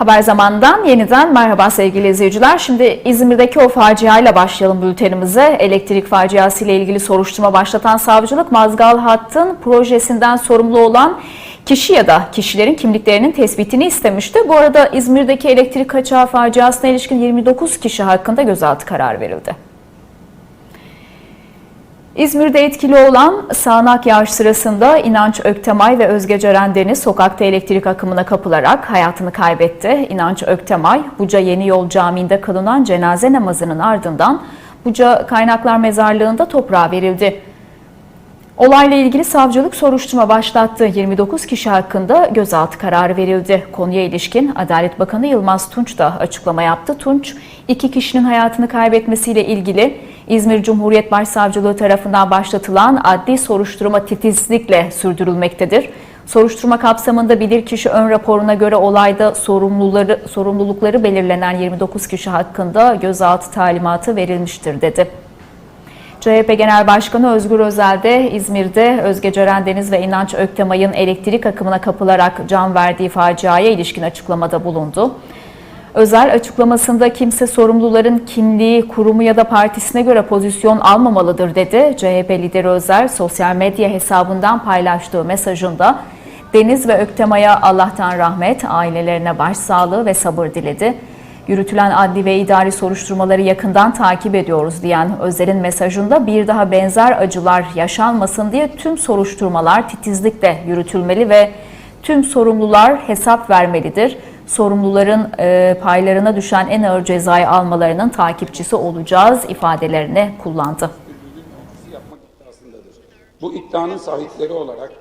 Haber zamanından yeniden merhaba sevgili izleyiciler. Şimdi İzmir'deki o faciayla başlayalım bültenimize. Elektrik faciası ile ilgili soruşturma başlatan savcılık Mazgal Hatt'ın projesinden sorumlu olan kişi ya da kişilerin kimliklerinin tespitini istemişti. Bu arada İzmir'deki elektrik kaçağı faciasına ilişkin 29 kişi hakkında gözaltı kararı verildi. İzmir'de etkili olan sağanak yağış sırasında İnanç Öktemay ve Özge Ceren Deniz sokakta elektrik akımına kapılarak hayatını kaybetti. İnanç Öktemay, Buca Yeni Yol Camii'nde kılınan cenaze namazının ardından Buca Kaynaklar Mezarlığı'nda toprağa verildi. Olayla ilgili savcılık soruşturma başlattı. 29 kişi hakkında gözaltı kararı verildi. Konuya ilişkin Adalet Bakanı Yılmaz Tunç da açıklama yaptı. Tunç, iki kişinin hayatını kaybetmesiyle ilgili İzmir Cumhuriyet Başsavcılığı tarafından başlatılan adli soruşturma titizlikle sürdürülmektedir. Soruşturma kapsamında bilirkişi ön raporuna göre olayda sorumluları, sorumlulukları belirlenen 29 kişi hakkında gözaltı talimatı verilmiştir dedi. CHP Genel Başkanı Özgür Özel de İzmir'de Özge Ceren Deniz ve İnanç Öktemay'ın elektrik akımına kapılarak can verdiği faciaya ilişkin açıklamada bulundu. Özel açıklamasında kimse sorumluların kimliği, kurumu ya da partisine göre pozisyon almamalıdır dedi. CHP lideri Özel sosyal medya hesabından paylaştığı mesajında Deniz ve Öktemay'a Allah'tan rahmet, ailelerine başsağlığı ve sabır diledi. Yürütülen adli ve idari soruşturmaları yakından takip ediyoruz diyen Özel'in mesajında bir daha benzer acılar yaşanmasın diye tüm soruşturmalar titizlikle yürütülmeli ve tüm sorumlular hesap vermelidir. Sorumluların e, paylarına düşen en ağır cezayı almalarının takipçisi olacağız ifadelerini kullandı. Bu iddianın sahipleri olarak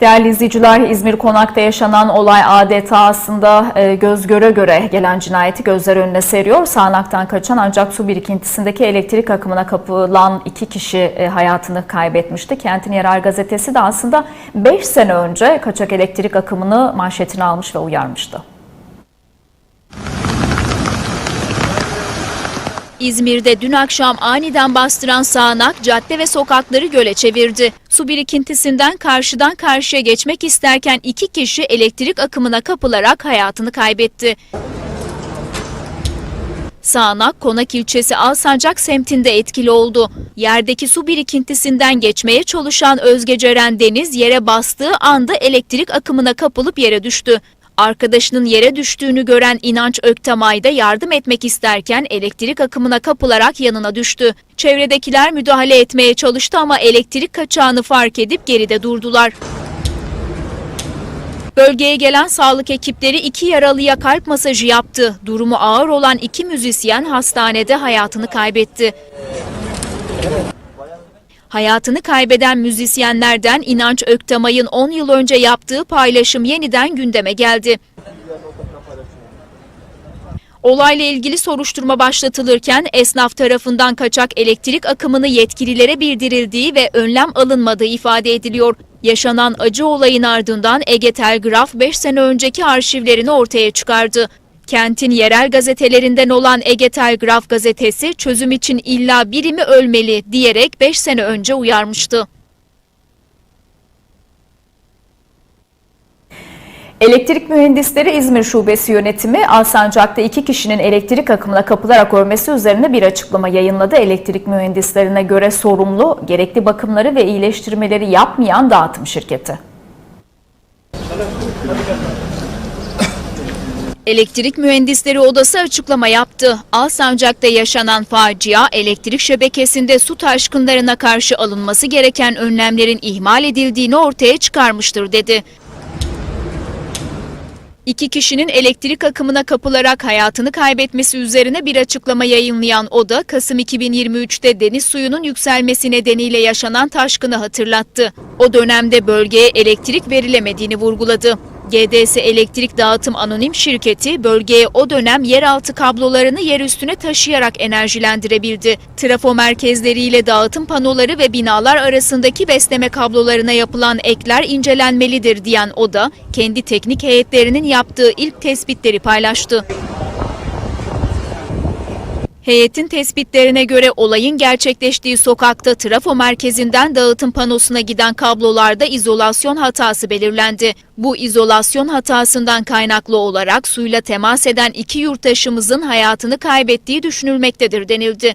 Değerli izleyiciler, İzmir Konak'ta yaşanan olay adeta aslında e, göz göre göre gelen cinayeti gözler önüne seriyor. Sağanaktan kaçan ancak su birikintisindeki elektrik akımına kapılan iki kişi e, hayatını kaybetmişti. Kentin Yerel Gazetesi de aslında 5 sene önce kaçak elektrik akımını manşetine almış ve uyarmıştı. İzmir'de dün akşam aniden bastıran sağanak cadde ve sokakları göle çevirdi. Su birikintisinden karşıdan karşıya geçmek isterken iki kişi elektrik akımına kapılarak hayatını kaybetti. Sağanak Konak ilçesi Alsancak semtinde etkili oldu. Yerdeki su birikintisinden geçmeye çalışan Özge Ceren Deniz yere bastığı anda elektrik akımına kapılıp yere düştü. Arkadaşının yere düştüğünü gören İnanç Öktamay da yardım etmek isterken elektrik akımına kapılarak yanına düştü. Çevredekiler müdahale etmeye çalıştı ama elektrik kaçağını fark edip geride durdular. Bölgeye gelen sağlık ekipleri iki yaralıya kalp masajı yaptı. Durumu ağır olan iki müzisyen hastanede hayatını kaybetti. Hayatını kaybeden müzisyenlerden İnanç Öktamay'ın 10 yıl önce yaptığı paylaşım yeniden gündeme geldi. Olayla ilgili soruşturma başlatılırken esnaf tarafından kaçak elektrik akımını yetkililere bildirildiği ve önlem alınmadığı ifade ediliyor. Yaşanan acı olayın ardından Ege Telgraf 5 sene önceki arşivlerini ortaya çıkardı. Kentin yerel gazetelerinden olan Ege Telgraf gazetesi çözüm için illa biri mi ölmeli diyerek 5 sene önce uyarmıştı. Elektrik Mühendisleri İzmir Şubesi yönetimi Alsancak'ta iki kişinin elektrik akımına kapılarak ölmesi üzerine bir açıklama yayınladı. Elektrik mühendislerine göre sorumlu, gerekli bakımları ve iyileştirmeleri yapmayan dağıtım şirketi. Elektrik Mühendisleri Odası açıklama yaptı. Alsancak'ta yaşanan facia elektrik şebekesinde su taşkınlarına karşı alınması gereken önlemlerin ihmal edildiğini ortaya çıkarmıştır dedi. İki kişinin elektrik akımına kapılarak hayatını kaybetmesi üzerine bir açıklama yayınlayan oda, Kasım 2023'te deniz suyunun yükselmesi nedeniyle yaşanan taşkını hatırlattı. O dönemde bölgeye elektrik verilemediğini vurguladı. GDS Elektrik Dağıtım Anonim Şirketi bölgeye o dönem yeraltı kablolarını yer üstüne taşıyarak enerjilendirebildi. Trafo merkezleriyle dağıtım panoları ve binalar arasındaki besleme kablolarına yapılan ekler incelenmelidir diyen oda, kendi teknik heyetlerinin yaptığı ilk tespitleri paylaştı. Heyetin tespitlerine göre olayın gerçekleştiği sokakta trafo merkezinden dağıtım panosuna giden kablolarda izolasyon hatası belirlendi. Bu izolasyon hatasından kaynaklı olarak suyla temas eden iki yurttaşımızın hayatını kaybettiği düşünülmektedir denildi.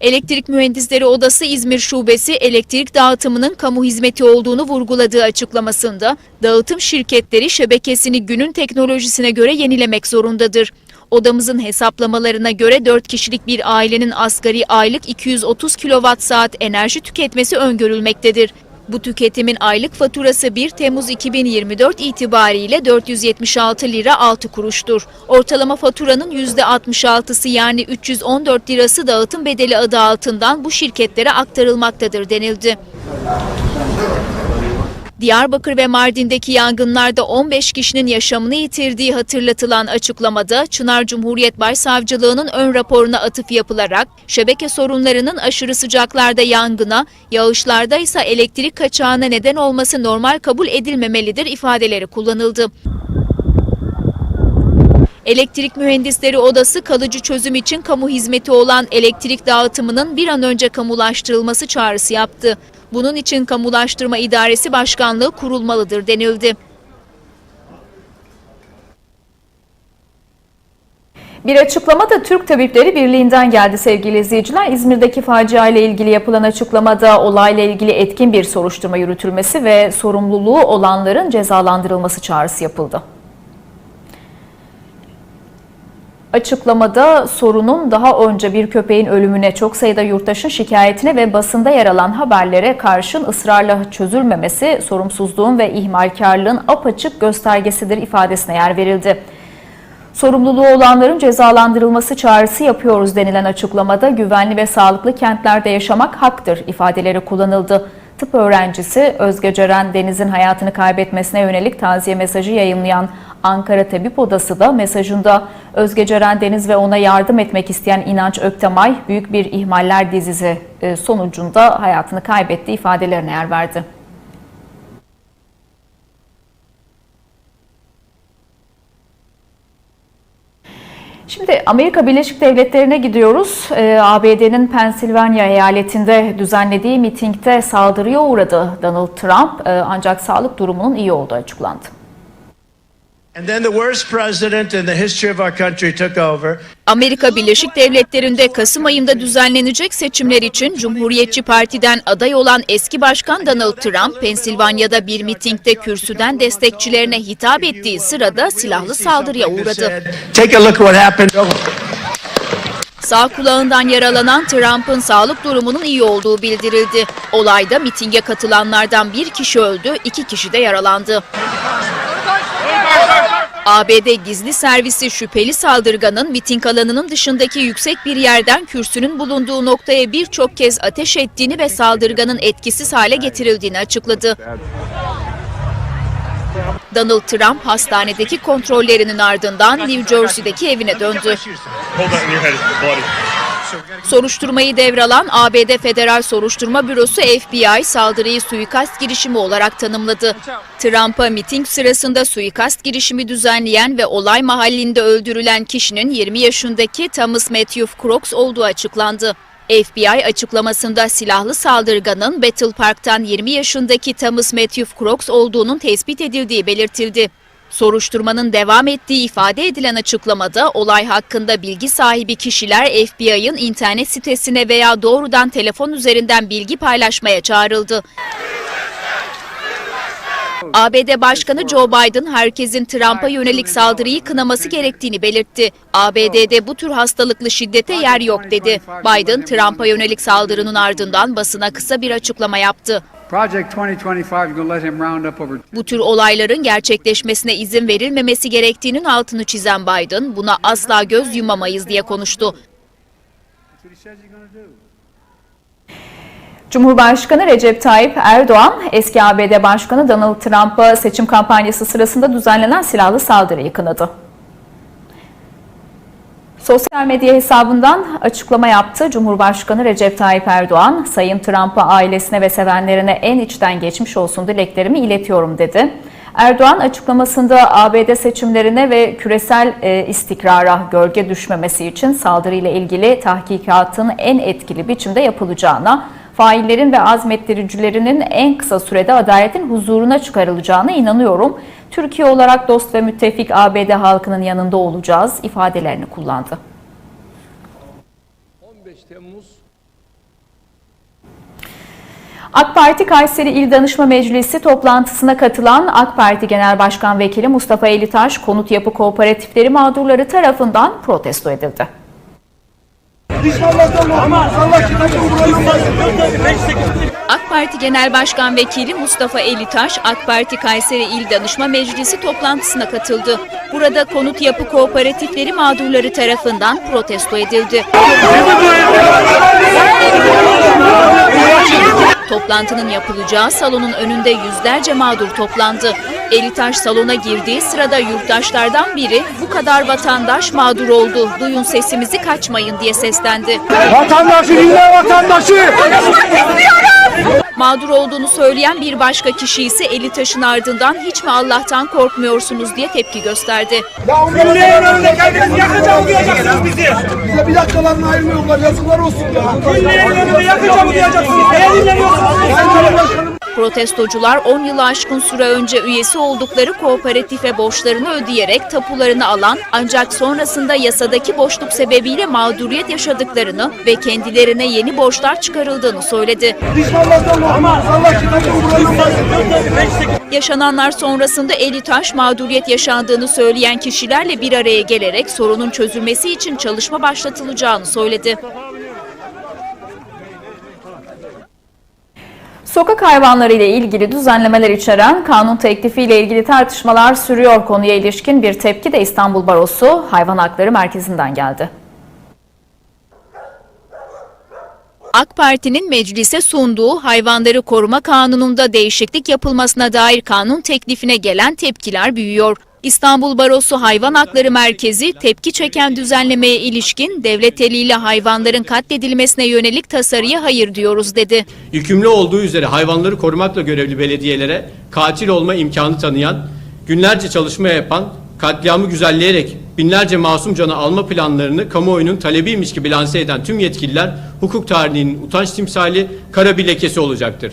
Elektrik Mühendisleri Odası İzmir Şubesi elektrik dağıtımının kamu hizmeti olduğunu vurguladığı açıklamasında dağıtım şirketleri şebekesini günün teknolojisine göre yenilemek zorundadır. Odamızın hesaplamalarına göre 4 kişilik bir ailenin asgari aylık 230 kilowatt saat enerji tüketmesi öngörülmektedir. Bu tüketimin aylık faturası 1 Temmuz 2024 itibariyle 476 lira 6 kuruştur. Ortalama faturanın %66'sı yani 314 lirası dağıtım bedeli adı altından bu şirketlere aktarılmaktadır denildi. Diyarbakır ve Mardin'deki yangınlarda 15 kişinin yaşamını yitirdiği hatırlatılan açıklamada Çınar Cumhuriyet Başsavcılığı'nın ön raporuna atıf yapılarak şebeke sorunlarının aşırı sıcaklarda yangına, yağışlarda ise elektrik kaçağına neden olması normal kabul edilmemelidir ifadeleri kullanıldı. Elektrik Mühendisleri Odası kalıcı çözüm için kamu hizmeti olan elektrik dağıtımının bir an önce kamulaştırılması çağrısı yaptı. Bunun için Kamulaştırma İdaresi Başkanlığı kurulmalıdır denildi. Bir açıklama da Türk Tabipleri Birliği'nden geldi sevgili izleyiciler. İzmir'deki facia ile ilgili yapılan açıklamada olayla ilgili etkin bir soruşturma yürütülmesi ve sorumluluğu olanların cezalandırılması çağrısı yapıldı. Açıklamada sorunun daha önce bir köpeğin ölümüne, çok sayıda yurttaşın şikayetine ve basında yer alan haberlere karşın ısrarla çözülmemesi sorumsuzluğun ve ihmalkarlığın apaçık göstergesidir ifadesine yer verildi. Sorumluluğu olanların cezalandırılması çağrısı yapıyoruz denilen açıklamada güvenli ve sağlıklı kentlerde yaşamak haktır ifadeleri kullanıldı. Tıp öğrencisi Özge Ceren Deniz'in hayatını kaybetmesine yönelik taziye mesajı yayınlayan Ankara Tabip Odası da mesajında Özge Ceren Deniz ve ona yardım etmek isteyen İnanç Öktemay büyük bir ihmaller dizisi e, sonucunda hayatını kaybetti ifadelerine yer verdi. Şimdi Amerika Birleşik Devletleri'ne gidiyoruz. Ee, ABD'nin Pensilvanya eyaletinde düzenlediği mitingde saldırıya uğradı Donald Trump ee, ancak sağlık durumunun iyi olduğu açıklandı. Amerika Birleşik Devletleri'nde Kasım ayında düzenlenecek seçimler için Cumhuriyetçi Parti'den aday olan eski başkan Donald Trump, Pensilvanya'da bir mitingde kürsüden destekçilerine hitap ettiği sırada silahlı saldırıya uğradı. Take a look at what happened. Sağ kulağından yaralanan Trump'ın sağlık durumunun iyi olduğu bildirildi. Olayda mitinge katılanlardan bir kişi öldü, iki kişi de yaralandı. ABD gizli servisi şüpheli saldırganın miting alanının dışındaki yüksek bir yerden kürsünün bulunduğu noktaya birçok kez ateş ettiğini ve saldırganın etkisiz hale getirildiğini açıkladı. Donald Trump hastanedeki kontrollerinin ardından New Jersey'deki evine döndü. Soruşturmayı devralan ABD Federal Soruşturma Bürosu FBI saldırıyı suikast girişimi olarak tanımladı. Trump'a miting sırasında suikast girişimi düzenleyen ve olay mahallinde öldürülen kişinin 20 yaşındaki Thomas Matthew Crooks olduğu açıklandı. FBI açıklamasında silahlı saldırganın Battle Park'tan 20 yaşındaki Thomas Matthew Crooks olduğunun tespit edildiği belirtildi. Soruşturmanın devam ettiği ifade edilen açıklamada olay hakkında bilgi sahibi kişiler FBI'ın internet sitesine veya doğrudan telefon üzerinden bilgi paylaşmaya çağrıldı. ABD Başkanı Joe Biden herkesin Trump'a yönelik saldırıyı kınaması gerektiğini belirtti. ABD'de bu tür hastalıklı şiddete yer yok dedi. Biden Trump'a yönelik saldırının ardından basına kısa bir açıklama yaptı. Project 2025 is going to let him round up over Bu tür olayların gerçekleşmesine izin verilmemesi gerektiğinin altını çizen Biden, buna asla göz yumamayız diye konuştu. Cumhurbaşkanı Recep Tayyip Erdoğan, eski ABD Başkanı Donald Trump'a seçim kampanyası sırasında düzenlenen silahlı saldırıyı kınadı. Sosyal medya hesabından açıklama yaptı. Cumhurbaşkanı Recep Tayyip Erdoğan, Sayın Trump'a ailesine ve sevenlerine en içten geçmiş olsun dileklerimi iletiyorum dedi. Erdoğan açıklamasında ABD seçimlerine ve küresel e, istikrara gölge düşmemesi için saldırıyla ilgili tahkikatın en etkili biçimde yapılacağına, faillerin ve azmettiricilerinin en kısa sürede adaletin huzuruna çıkarılacağına inanıyorum. Türkiye olarak dost ve müttefik ABD halkının yanında olacağız ifadelerini kullandı. 15 Temmuz AK Parti Kayseri İl Danışma Meclisi toplantısına katılan AK Parti Genel Başkan Vekili Mustafa Elitaş, konut yapı kooperatifleri mağdurları tarafından protesto edildi. AK Parti Genel Başkan Vekili Mustafa Elitaş, AK Parti Kayseri İl Danışma Meclisi toplantısına katıldı. Burada konut yapı kooperatifleri mağdurları tarafından protesto edildi. Toplantının yapılacağı salonun önünde yüzlerce mağdur toplandı. Elitaş salona girdiği sırada yurttaşlardan biri bu kadar vatandaş mağdur oldu. Duyun sesimizi kaçmayın diye seslendi. vatandaşı dinle vatandaşı. Mağdur olduğunu söyleyen bir başka kişi ise Elitaş'ın ardından hiç mi Allah'tan korkmuyorsunuz diye tepki gösterdi. Milletin önünde kendinizi yakacağım diyeceksiniz bizi. Bize bir dakikalarını ayırmıyorlar. Yazıklar olsun ya. Milletin önünde yakacağım diyeceksiniz. Neye dinleniyorsunuz? Protestocular 10 yılı aşkın süre önce üyesi oldukları kooperatife borçlarını ödeyerek tapularını alan ancak sonrasında yasadaki boşluk sebebiyle mağduriyet yaşadıklarını ve kendilerine yeni borçlar çıkarıldığını söyledi. Yaşananlar sonrasında Elitaş mağduriyet yaşandığını söyleyen kişilerle bir araya gelerek sorunun çözülmesi için çalışma başlatılacağını söyledi. Sokak hayvanları ile ilgili düzenlemeler içeren kanun teklifi ile ilgili tartışmalar sürüyor. Konuya ilişkin bir tepki de İstanbul Barosu Hayvan Hakları Merkezi'nden geldi. AK Parti'nin meclise sunduğu hayvanları koruma kanununda değişiklik yapılmasına dair kanun teklifine gelen tepkiler büyüyor. İstanbul Barosu Hayvan Hakları Merkezi tepki çeken düzenlemeye ilişkin devlet eliyle hayvanların katledilmesine yönelik tasarıya hayır diyoruz dedi. yükümlü olduğu üzere hayvanları korumakla görevli belediyelere katil olma imkanı tanıyan, günlerce çalışma yapan, katliamı güzelleyerek binlerce masum canı alma planlarını kamuoyunun talebiymiş gibi lanse eden tüm yetkililer hukuk tarihinin utanç timsali kara bir lekesi olacaktır.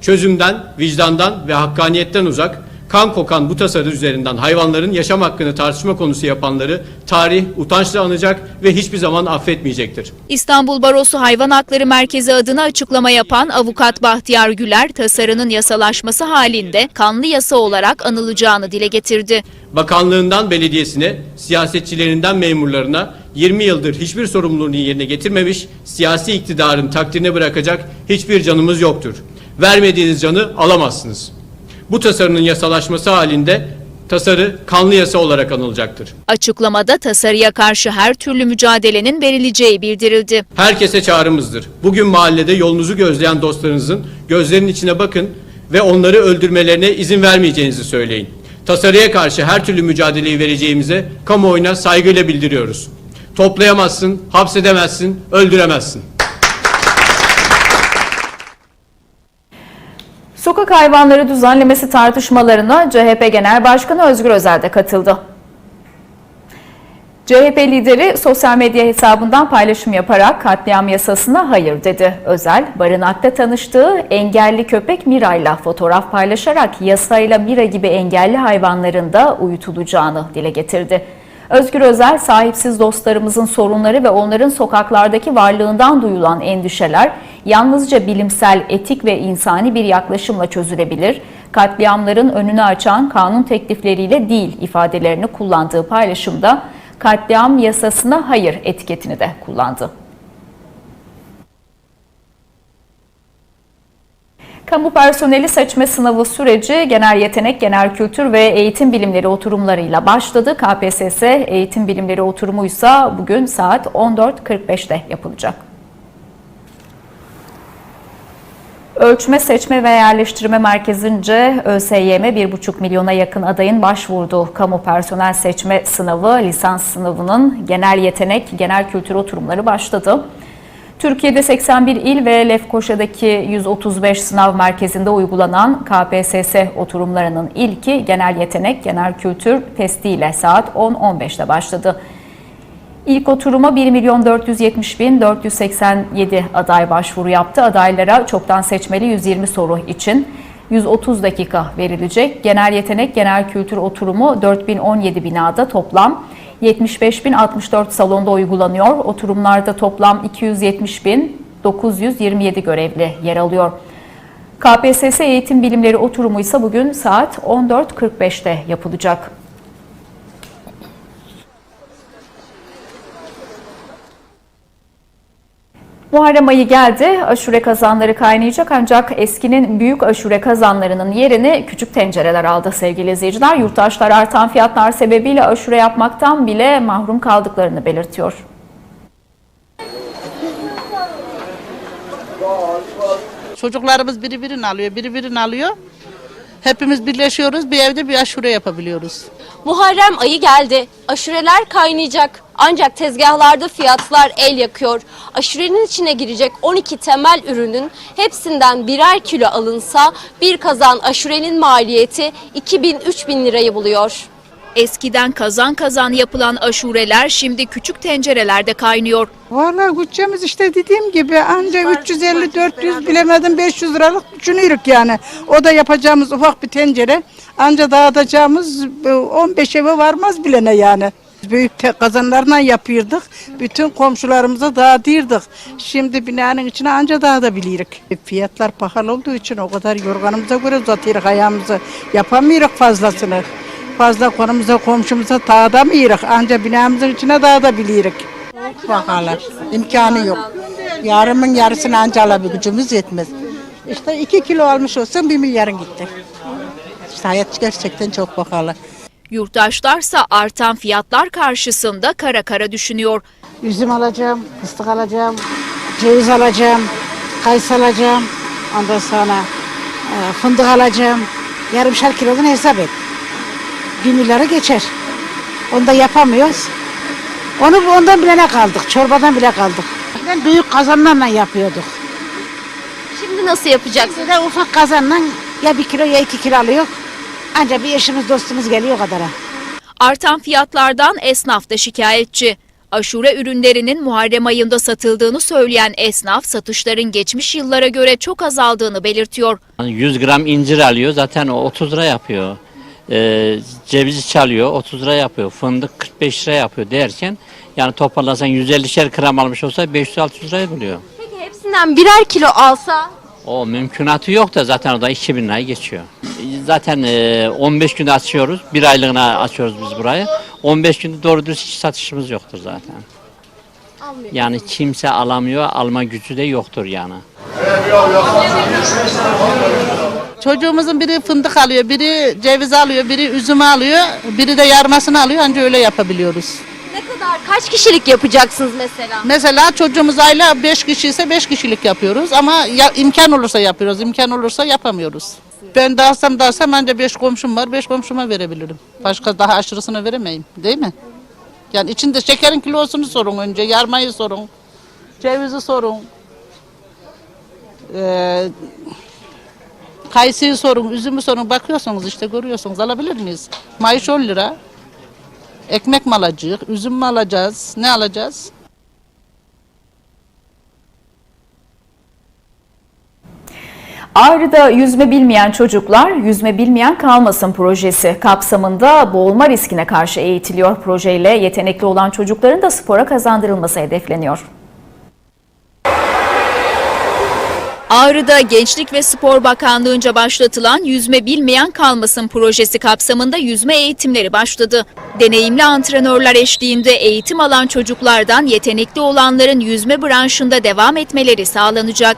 Çözümden, vicdandan ve hakkaniyetten uzak, kan kokan bu tasarı üzerinden hayvanların yaşam hakkını tartışma konusu yapanları tarih utançla anacak ve hiçbir zaman affetmeyecektir. İstanbul Barosu Hayvan Hakları Merkezi adına açıklama yapan avukat Bahtiyar Güler, tasarının yasalaşması halinde kanlı yasa olarak anılacağını dile getirdi. Bakanlığından belediyesine, siyasetçilerinden memurlarına 20 yıldır hiçbir sorumluluğunu yerine getirmemiş, siyasi iktidarın takdirine bırakacak hiçbir canımız yoktur. Vermediğiniz canı alamazsınız. Bu tasarının yasalaşması halinde tasarı kanlı yasa olarak anılacaktır. Açıklamada tasarıya karşı her türlü mücadelenin verileceği bildirildi. Herkese çağrımızdır. Bugün mahallede yolunuzu gözleyen dostlarınızın gözlerinin içine bakın ve onları öldürmelerine izin vermeyeceğinizi söyleyin. Tasarıya karşı her türlü mücadeleyi vereceğimize kamuoyuna saygıyla bildiriyoruz. Toplayamazsın, hapsedemezsin, öldüremezsin. Sokak hayvanları düzenlemesi tartışmalarına CHP Genel Başkanı Özgür Özel de katıldı. CHP lideri sosyal medya hesabından paylaşım yaparak katliam yasasına hayır dedi. Özel, barınakta tanıştığı engelli köpek Mira'yla fotoğraf paylaşarak yasayla Mira gibi engelli hayvanların da uyutulacağını dile getirdi. Özgür Özel, sahipsiz dostlarımızın sorunları ve onların sokaklardaki varlığından duyulan endişeler yalnızca bilimsel, etik ve insani bir yaklaşımla çözülebilir. Katliamların önünü açan kanun teklifleriyle değil ifadelerini kullandığı paylaşımda katliam yasasına hayır etiketini de kullandı. Kamu personeli seçme sınavı süreci genel yetenek, genel kültür ve eğitim bilimleri oturumlarıyla başladı. KPSS eğitim bilimleri oturumu ise bugün saat 14.45'te yapılacak. Ölçme, Seçme ve Yerleştirme Merkezi'nce ÖSYM 1,5 milyona yakın adayın başvurduğu kamu personel seçme sınavı, lisans sınavının genel yetenek, genel kültür oturumları başladı. Türkiye'de 81 il ve Lefkoşa'daki 135 sınav merkezinde uygulanan KPSS oturumlarının ilki genel yetenek, genel kültür testiyle saat 10.15'te başladı. İlk oturuma 1 milyon 470 bin 487 aday başvuru yaptı. Adaylara çoktan seçmeli 120 soru için 130 dakika verilecek. Genel yetenek, genel kültür oturumu 4017 binada toplam 75.064 salonda uygulanıyor. Oturumlarda toplam 270.927 görevli yer alıyor. KPSS Eğitim Bilimleri oturumu ise bugün saat 14.45'te yapılacak. Muharrem ayı geldi, aşure kazanları kaynayacak ancak eskinin büyük aşure kazanlarının yerini küçük tencereler aldı sevgili izleyiciler. Yurttaşlar artan fiyatlar sebebiyle aşure yapmaktan bile mahrum kaldıklarını belirtiyor. Çocuklarımız biri birini alıyor, biri birini alıyor. Hepimiz birleşiyoruz, bir evde bir aşure yapabiliyoruz. Muharrem ayı geldi. Aşureler kaynayacak. Ancak tezgahlarda fiyatlar el yakıyor. Aşurenin içine girecek 12 temel ürünün hepsinden birer kilo alınsa bir kazan aşurenin maliyeti 2000-3000 lirayı buluyor. Eskiden kazan kazan yapılan aşureler şimdi küçük tencerelerde kaynıyor. Vallahi bütçemiz işte dediğim gibi anca 350-400 bilemedim 500 liralık düşünüyoruz yani. O da yapacağımız ufak bir tencere anca dağıtacağımız e, 15 eve varmaz bilene yani. Büyük kazanlarla yapıyorduk. Bütün komşularımıza dağıtırdık. Şimdi binanın içine anca dağıtabiliyoruz. Fiyatlar pahalı olduğu için o kadar yorganımıza göre uzatıyoruz ayağımızı. Yapamıyoruz fazlasını. Fazla konumuza komşumuza dağıtamıyoruz. Anca binamızın içine dağıtabiliyoruz. Pahalı. İmkanı yok. Yarımın yarısını anca alabilir. Gücümüz yetmez. İşte iki kilo almış olsan bir milyarın gitti. Hayat gerçekten çok pahalı. Yurttaşlarsa artan fiyatlar karşısında kara kara düşünüyor. Üzüm alacağım, fıstık alacağım, ceviz alacağım, kayısı alacağım. Ondan sonra e, fındık alacağım. Yarımşar kilodan hesap et. Milyarı geçer. Onu da yapamıyoruz. Onu ondan bile ne kaldık, çorbadan bile kaldık. Ben büyük kazanlarla yapıyorduk. Şimdi nasıl yapacaksın? Bir de ufak kazanla ya bir kilo ya iki kilo alıyor. Ancak bir eşimiz dostumuz geliyor o kadara. Artan fiyatlardan esnaf da şikayetçi. Aşure ürünlerinin Muharrem ayında satıldığını söyleyen esnaf satışların geçmiş yıllara göre çok azaldığını belirtiyor. 100 gram incir alıyor zaten o 30 lira yapıyor. Ee, cevizi çalıyor 30 lira yapıyor. Fındık 45 lira yapıyor derken yani toparlasan 150'şer gram almış olsa 500-600 lirayı buluyor. Peki hepsinden birer kilo alsa O mümkünatı yok da zaten o da 2000 lirayı geçiyor. Zaten e, 15 günde açıyoruz. Bir aylığına açıyoruz biz burayı. 15 günde doğru dürüst hiç satışımız yoktur zaten. Yani kimse alamıyor, alma gücü de yoktur yani. Çocuğumuzun biri fındık alıyor, biri ceviz alıyor, biri üzüm alıyor, biri de yarmasını alıyor. Anca öyle yapabiliyoruz. Kadar kaç kişilik yapacaksınız mesela? Mesela çocuğumuz ayla 5 kişi ise 5 kişilik yapıyoruz ama ya, imkan olursa yapıyoruz, imkan olursa yapamıyoruz. Ben dağıtsam dağıtsam ancak 5 komşum var, 5 komşuma verebilirim. Başka daha aşırısını veremeyim, değil mi? Yani içinde şekerin kilosunu sorun önce, yarmayı sorun, cevizi sorun. Ee, kayısıyı sorun, üzümü sorun. Bakıyorsunuz işte görüyorsunuz alabilir miyiz? Mayış 10 lira. Ekmek mi alacağız, üzüm mü alacağız, ne alacağız? Ağrı'da yüzme bilmeyen çocuklar yüzme bilmeyen kalmasın projesi kapsamında boğulma riskine karşı eğitiliyor. Projeyle yetenekli olan çocukların da spora kazandırılması hedefleniyor. Ağrı'da Gençlik ve Spor Bakanlığı'nca başlatılan Yüzme Bilmeyen Kalmasın projesi kapsamında yüzme eğitimleri başladı. Deneyimli antrenörler eşliğinde eğitim alan çocuklardan yetenekli olanların yüzme branşında devam etmeleri sağlanacak.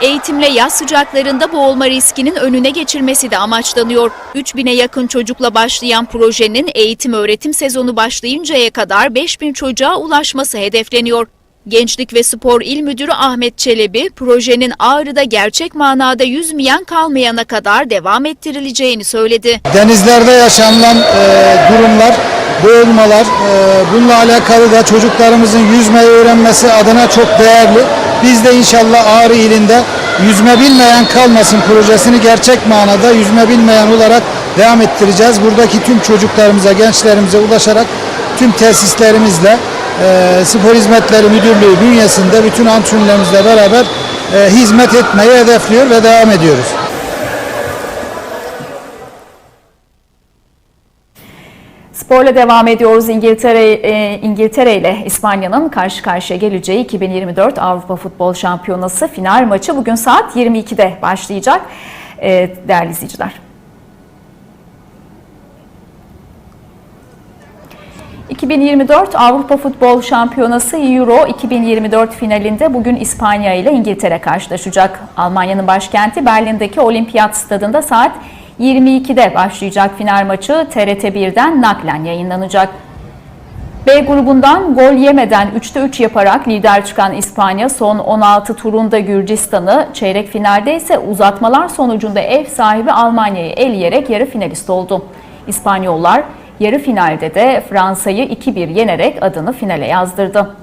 Eğitimle yaz sıcaklarında boğulma riskinin önüne geçilmesi de amaçlanıyor. 3000'e yakın çocukla başlayan projenin eğitim öğretim sezonu başlayıncaya kadar 5000 çocuğa ulaşması hedefleniyor. Gençlik ve Spor İl Müdürü Ahmet Çelebi, projenin Ağrı'da gerçek manada yüzmeyen kalmayana kadar devam ettirileceğini söyledi. Denizlerde yaşanılan e, durumlar, boğulmalar, e, bununla alakalı da çocuklarımızın yüzmeyi öğrenmesi adına çok değerli. Biz de inşallah Ağrı ilinde yüzme bilmeyen kalmasın projesini gerçek manada yüzme bilmeyen olarak devam ettireceğiz. Buradaki tüm çocuklarımıza, gençlerimize ulaşarak tüm tesislerimizle e, Spor Hizmetleri Müdürlüğü bünyesinde bütün antrenörlerimizle beraber e, hizmet etmeyi hedefliyor ve devam ediyoruz. Sporla devam ediyoruz. İngiltere, e, İngiltere ile İspanya'nın karşı karşıya geleceği 2024 Avrupa Futbol Şampiyonası final maçı bugün saat 22'de başlayacak. E, değerli izleyiciler. ...2024 Avrupa Futbol Şampiyonası Euro 2024 finalinde bugün İspanya ile İngiltere karşılaşacak. Almanya'nın başkenti Berlin'deki Olimpiyat Stadında saat 22'de başlayacak final maçı TRT1'den naklen yayınlanacak. B grubundan gol yemeden 3'te 3 yaparak lider çıkan İspanya son 16 turunda Gürcistan'ı, çeyrek finalde ise uzatmalar sonucunda ev sahibi Almanya'yı eleyerek yarı finalist oldu. İspanyollar yarı finalde de Fransa'yı 2-1 yenerek adını finale yazdırdı.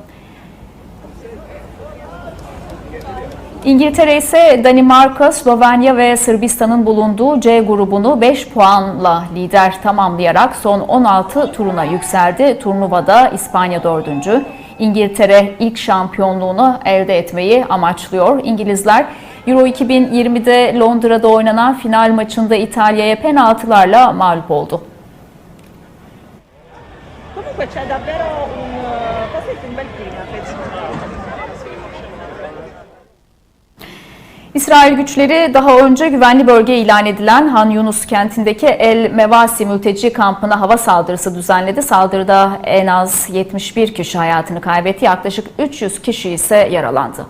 İngiltere ise Danimarka, Slovenya ve Sırbistan'ın bulunduğu C grubunu 5 puanla lider tamamlayarak son 16 turuna yükseldi. Turnuvada İspanya 4. İngiltere ilk şampiyonluğunu elde etmeyi amaçlıyor. İngilizler Euro 2020'de Londra'da oynanan final maçında İtalya'ya penaltılarla mağlup oldu. Comunque c'è davvero un, questo è un bel penso. İsrail güçleri daha önce güvenli bölge ilan edilen Han Yunus kentindeki El Mevasi mülteci kampına hava saldırısı düzenledi. Saldırıda en az 71 kişi hayatını kaybetti. Yaklaşık 300 kişi ise yaralandı.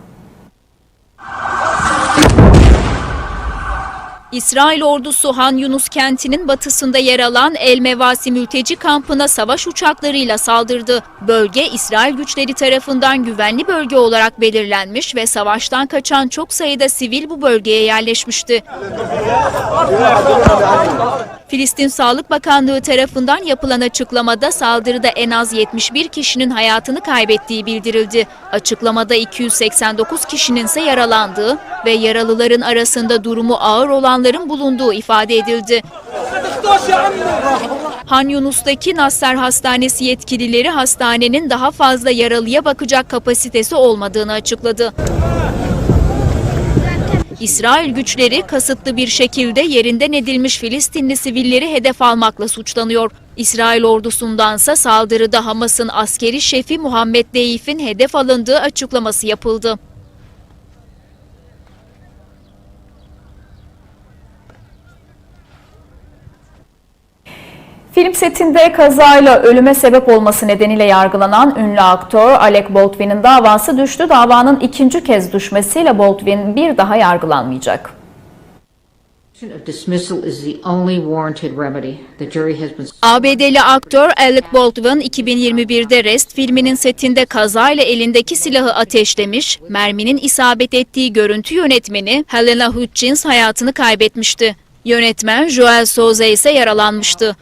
İsrail ordusu Han Yunus kentinin batısında yer alan El Mevasi mülteci kampına savaş uçaklarıyla saldırdı. Bölge İsrail güçleri tarafından güvenli bölge olarak belirlenmiş ve savaştan kaçan çok sayıda sivil bu bölgeye yerleşmişti. Filistin Sağlık Bakanlığı tarafından yapılan açıklamada saldırıda en az 71 kişinin hayatını kaybettiği bildirildi. Açıklamada 289 kişinin ise yaralandığı ve yaralıların arasında durumu ağır olanların bulunduğu ifade edildi. Han Yunus'taki Nasser Hastanesi yetkilileri hastanenin daha fazla yaralıya bakacak kapasitesi olmadığını açıkladı. İsrail güçleri kasıtlı bir şekilde yerinden edilmiş Filistinli sivilleri hedef almakla suçlanıyor. İsrail ordusundansa saldırıda Hamas'ın askeri şefi Muhammed Deif'in hedef alındığı açıklaması yapıldı. Film setinde kazayla ölüme sebep olması nedeniyle yargılanan ünlü aktör Alec Baldwin'in davası düştü. Davanın ikinci kez düşmesiyle Baldwin bir daha yargılanmayacak. Dismissal is the only warranted remedy. The jury has been ABD'li aktör Alec Baldwin 2021'de Rest filminin setinde kazayla elindeki silahı ateşlemiş, merminin isabet ettiği görüntü yönetmeni Helena Hutchins hayatını kaybetmişti. Yönetmen Joel Souza ise yaralanmıştı.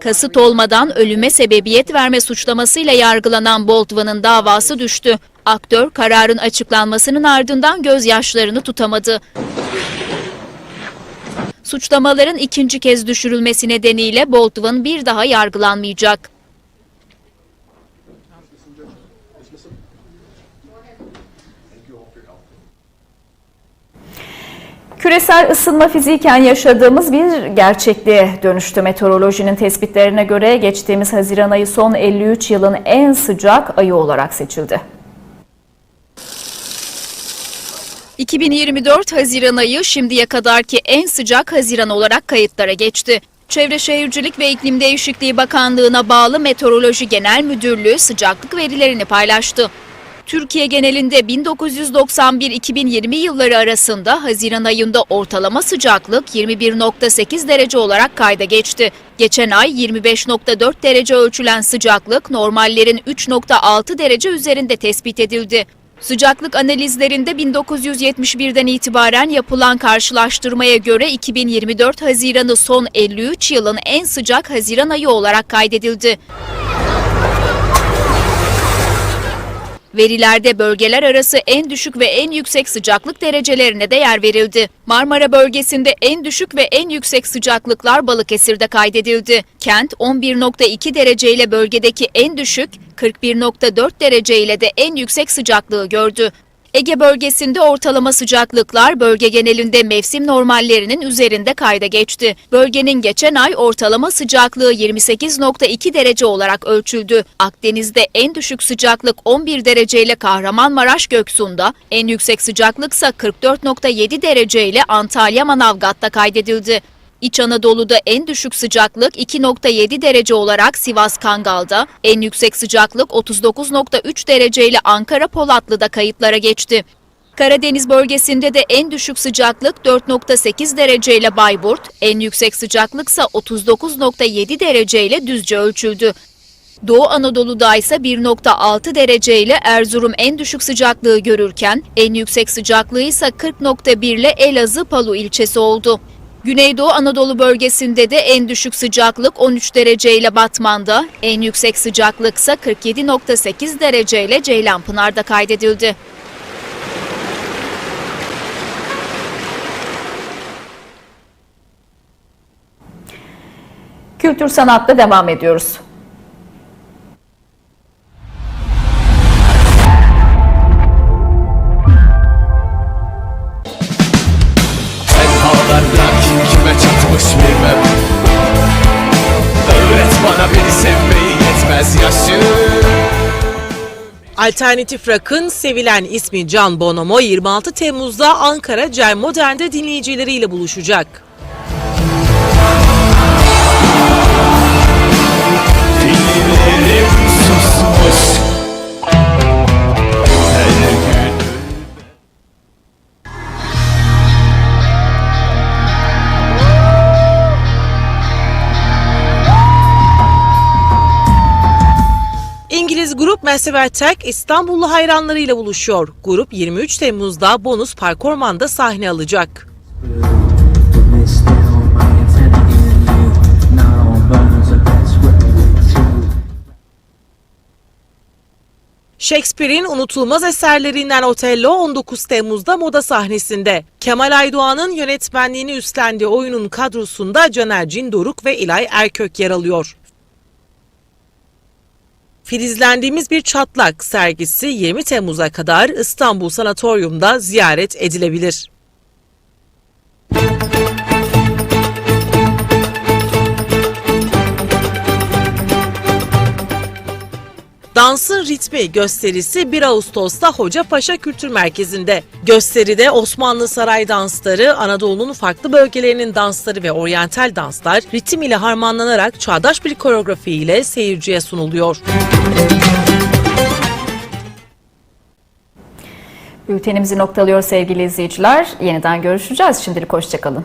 Kasıt olmadan ölüme sebebiyet verme suçlamasıyla yargılanan Baldwin'ın davası düştü. Aktör kararın açıklanmasının ardından gözyaşlarını tutamadı. Suçlamaların ikinci kez düşürülmesi nedeniyle Baldwin bir daha yargılanmayacak. Küresel ısınma fiziken yaşadığımız bir gerçekliğe dönüştü. Meteorolojinin tespitlerine göre geçtiğimiz Haziran ayı son 53 yılın en sıcak ayı olarak seçildi. 2024 Haziran ayı şimdiye kadarki en sıcak Haziran olarak kayıtlara geçti. Çevre Şehircilik ve İklim Değişikliği Bakanlığı'na bağlı Meteoroloji Genel Müdürlüğü sıcaklık verilerini paylaştı. Türkiye genelinde 1991-2020 yılları arasında Haziran ayında ortalama sıcaklık 21.8 derece olarak kayda geçti. Geçen ay 25.4 derece ölçülen sıcaklık normallerin 3.6 derece üzerinde tespit edildi. Sıcaklık analizlerinde 1971'den itibaren yapılan karşılaştırmaya göre 2024 Haziran'ı son 53 yılın en sıcak Haziran ayı olarak kaydedildi. Verilerde bölgeler arası en düşük ve en yüksek sıcaklık derecelerine de yer verildi. Marmara bölgesinde en düşük ve en yüksek sıcaklıklar Balıkesir'de kaydedildi. Kent 11.2 derece ile bölgedeki en düşük, 41.4 derece ile de en yüksek sıcaklığı gördü. Ege bölgesinde ortalama sıcaklıklar bölge genelinde mevsim normallerinin üzerinde kayda geçti. Bölgenin geçen ay ortalama sıcaklığı 28.2 derece olarak ölçüldü. Akdeniz'de en düşük sıcaklık 11 derece ile Kahramanmaraş Göksu'nda, en yüksek sıcaklıksa 44.7 derece ile Antalya Manavgat'ta kaydedildi. İç Anadolu'da en düşük sıcaklık 2.7 derece olarak Sivas Kangal'da, en yüksek sıcaklık 39.3 derece ile Ankara Polatlı'da kayıtlara geçti. Karadeniz bölgesinde de en düşük sıcaklık 4.8 derece ile Bayburt, en yüksek sıcaklıksa 39.7 derece ile Düzce ölçüldü. Doğu Anadolu'da ise 1.6 derece ile Erzurum en düşük sıcaklığı görürken en yüksek sıcaklığı ise 40.1 ile Elazığ Palu ilçesi oldu. Güneydoğu Anadolu bölgesinde de en düşük sıcaklık 13 derece ile Batman'da, en yüksek sıcaklık ise 47.8 derece ile Ceylanpınar'da kaydedildi. Kültür sanatla devam ediyoruz. Alternatif Rock'ın sevilen ismi Can Bonomo 26 Temmuz'da Ankara Cem Modern'de dinleyicileriyle buluşacak. Massive Attack İstanbullu hayranlarıyla buluşuyor. Grup 23 Temmuz'da Bonus Park Orman'da sahne alacak. Shakespeare'in unutulmaz eserlerinden Otello 19 Temmuz'da moda sahnesinde. Kemal Aydoğan'ın yönetmenliğini üstlendiği oyunun kadrosunda Caner Cindoruk ve İlay Erkök yer alıyor. Filizlendiğimiz bir çatlak sergisi 20 Temmuz'a kadar İstanbul Sanatoryum'da ziyaret edilebilir. Dansın Ritmi gösterisi 1 Ağustos'ta Hocapaşa Kültür Merkezi'nde. Gösteride Osmanlı saray dansları, Anadolu'nun farklı bölgelerinin dansları ve oryantal danslar ritim ile harmanlanarak çağdaş bir koreografi ile seyirciye sunuluyor. Bültenimizi noktalıyor sevgili izleyiciler. Yeniden görüşeceğiz. Şimdilik hoşçakalın.